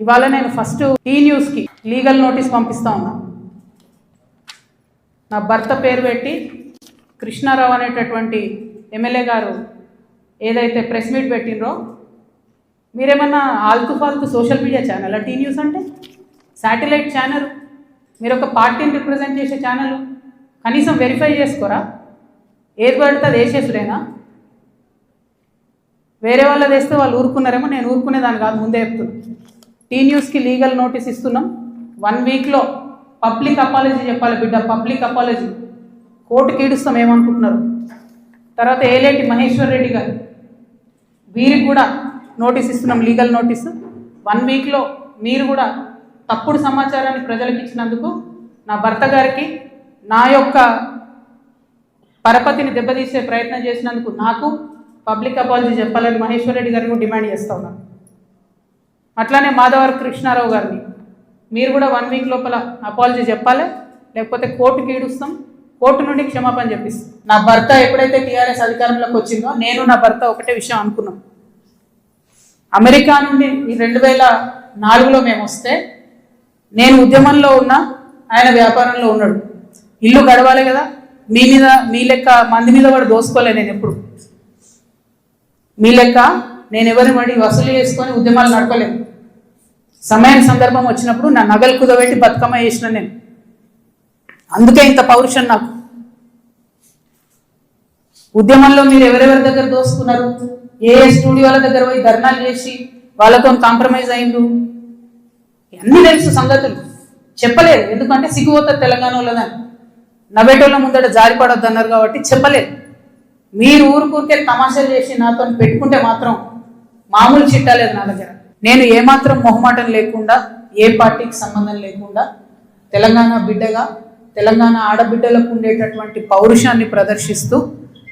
ఇవాళ నేను first T న్యూస్కి లీగల్ నోటీస్ పంపిస్తా ఉన్నా. నా భర్త పేరు పెట్టి కృష్ణారావు అనేటటువంటి ఎమ్మెల్యే గారు ఏదైతే ప్రెస్ మీట్ పెట్టినరో మీరేమన్నా ఆల్తు ఫాల్తు social media channel T news అంటే? Satellite channel. మీరు ఒక పార్టీని రిప్రజెంట్ చేసే ఛానల్. కనీసం వెరిఫై చేసుకోరా? ఏది పడితే అది వేసేసుడేనా? వేరే వాళ్ళది వేస్తే వాళ్ళు ఊరుకున్నారేమో నేను ఊరుకునేదాన్ని కాదు ముందే చెప్తున్నాను టీ న్యూస్కి లీగల్ నోటీస్ ఇస్తున్నాం. వన్ వీక్లో పబ్లిక్ అపాలజీ చెప్పాలి బిడ్డ పబ్లిక్ అపాలజీ. కోర్టుకి కీడుస్తాం ఏమనుకుంటున్నారు? తర్వాత ఏలేటి మహేశ్వర్ రెడ్డి గారు. వీరికి కూడా నోటీస్ ఇస్తున్నాం లీగల్ నోటీస్. వన్ వీక్లో మీరు కూడా తప్పుడు సమాచారాన్ని ప్రజలకు ఇచ్చినందుకు నా భర్త గారికి నా యొక్క పరపతిని దెబ్బతీసే ప్రయత్నం చేసినందుకు నాకు పబ్లిక్ అపాలజీ చెప్పాలని మహేశ్వర్ రెడ్డి గారిని కూడా డిమాండ్ చేస్తా ఉన్నాను. అట్లానే మాధవర్ కృష్ణారావు గారిని. మీరు కూడా వన్ వీక్ లోపల అపాలజీ చెప్పాలి? లేకపోతే కోర్టుకి ఈడుస్తాం? కోర్టు నుండి క్షమాపణ చెప్పిస్తాం. నా భర్త ఎప్పుడైతే టీఆర్ఎస్ అధికారంలోకి వచ్చిందో నేను నా భర్త ఒకటే విషయం అనుకున్నాం. అమెరికా నుండి ఈ రెండు వేల నాలుగులో మేము వస్తే నేను ఉద్యమంలో ఉన్నా ఆయన వ్యాపారంలో ఉన్నాడు. ఇల్లు గడవాలి కదా. మీ మీద మీ లెక్క మంది మీద కూడా దోసుకోలే నేను ఎప్పుడు. మీ లెక్క నేను ఎవరి వాడి వసూలు చేసుకొని ఉద్యమాలు నడపలేను. సమయం సందర్భం వచ్చినప్పుడు నా నగలు కుదబెట్టి బతుకమ్మ చేసిన నేను. అందుకే ఇంత పౌరుషం నాకు. ఉద్యమంలో మీరు ఎవరెవరి దగ్గర దోసుకున్నారు? ఏ స్టూడియోల దగ్గర పోయి ధర్నాలు చేసి వాళ్ళతో కాంప్రమైజ్ అయిండు అన్ని తెలుసు సంగతులు. చెప్పలేదు. ఎందుకంటే సిగ్గుపోతారు తెలంగాణలో దాన్ని నవ్వేటోళ్ళ ముందట జారిపడొద్దన్నారు కాబట్టి చెప్పలేదు. మీరు ఊరుకూరికే తమాషాలు చేసి నాతో పెట్టుకుంటే మాత్రం మామూలు చిట్టాలేదు నా దగ్గర నేను ఏమాత్రం మొహమాటం లేకుండా ఏ పార్టీకి సంబంధం లేకుండా తెలంగాణ బిడ్డగా తెలంగాణ ఆడబిడ్డలకు ఉండేటటువంటి పౌరుషాన్ని ప్రదర్శిస్తూ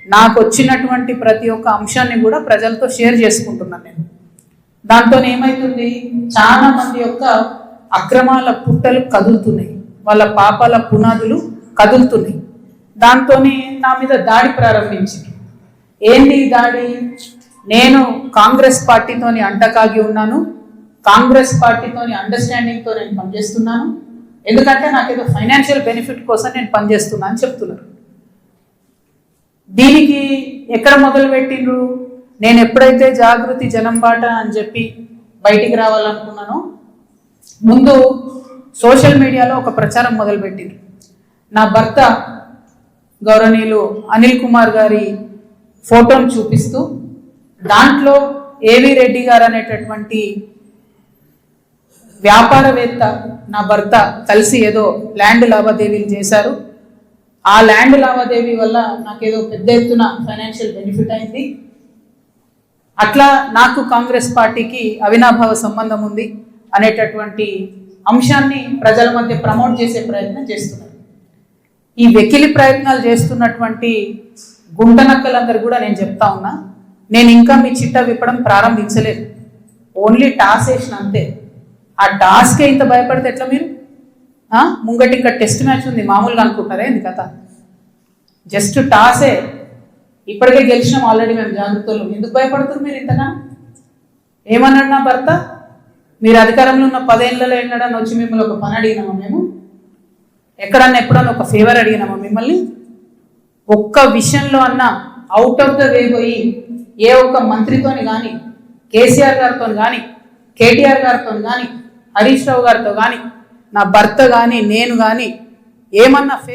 నాకు వచ్చినటువంటి ప్రతి ఒక్క అంశాన్ని కూడా ప్రజలతో షేర్ చేసుకుంటున్నాను నేను. దాంతో ఏమైతుంది? చాలా మంది యొక్క అక్రమాల పుట్టలు కదులుతున్నాయి. వాళ్ళ పాపాల పునాదులు కదులుతున్నాయి. దాంతో నా మీద దాడి ప్రారంభించింది. ఏంటి దాడి? నేను కాంగ్రెస్ పార్టీతోని అంటకాగి ఉన్నాను. కాంగ్రెస్ పార్టీతోని అండర్స్టాండింగ్తో నేను పనిచేస్తున్నాను. ఎందుకంటే నాకు ఏదో ఫైనాన్షియల్ బెనిఫిట్ కోసం నేను పనిచేస్తున్నా అని చెప్తున్నారు. దీనికి ఎక్కడ మొదలు పెట్టిండ్రు? నేను ఎప్పుడైతే జాగృతి జనం బాట అని చెప్పి బయటికి రావాలనుకున్నానో ముందు సోషల్ మీడియాలో ఒక ప్రచారం మొదలుపెట్టింది నా భర్త గౌరవనీయులు అనిల్ కుమార్ గారి ఫోటోను చూపిస్తూ దాంట్లో ఏవి రెడ్డి గారు అనేటటువంటి వ్యాపారవేత్త నా భర్త కలిసి ఏదో ల్యాండ్ లావాదేవీలు చేశారు. ఆ ల్యాండ్ లావాదేవీ వల్ల నాకేదో పెద్ద ఎత్తున ఫైనాన్షియల్ బెనిఫిట్ అయింది. అట్లా నాకు కాంగ్రెస్ పార్టీకి అవినాభావ సంబంధం ఉంది అనేటటువంటి అంశాన్ని ప్రజల మధ్య ప్రమోట్ చేసే ప్రయత్నం చేస్తున్నారు. ఈ వెకిలి ప్రయత్నాలు చేస్తున్నటువంటి గుంటనక్కలందరూ కూడా నేను చెప్తా ఉన్నా. నేను ఇంకా మీ చిట్టా విప్పడం ప్రారంభించలేదు. ఓన్లీ టాస్ వేసిన అంతే. ఆ టాస్కే ఇంత భయపడితే ఎట్లా మీరు? ముంగటి ఇంకా టెస్ట్ మ్యాచ్ ఉంది మామూలుగా అనుకుంటారే ఇది కథ? జస్ట్ టాసే. ఇప్పటికే గెలిచినాం ఆల్రెడీ మేము జాగ్రత్తలు. ఎందుకు భయపడుతున్నారు మీరు ఇంతగా? ఏమన్నాడు నా భర్త? మీరు అధికారంలో ఉన్న పదేళ్ళలో ఎన్నడన్నా వచ్చి మిమ్మల్ని ఒక పని అడిగినామా మేము? ఎక్కడన్నా ఎప్పుడన్నా ఒక ఫేవర్ అడిగినామా మిమ్మల్ని? ఒక్క విషయంలో అన్న అవుట్ ఆఫ్ ద వే పోయి ఏ ఒక్క మంత్రితోని కానీ కేసీఆర్ గారితో కానీ కేటీఆర్ గారితో కానీ హరీష్ రావు గారితో కానీ నా భర్త కానీ నేను కానీ ఏమన్నా ఫేవర్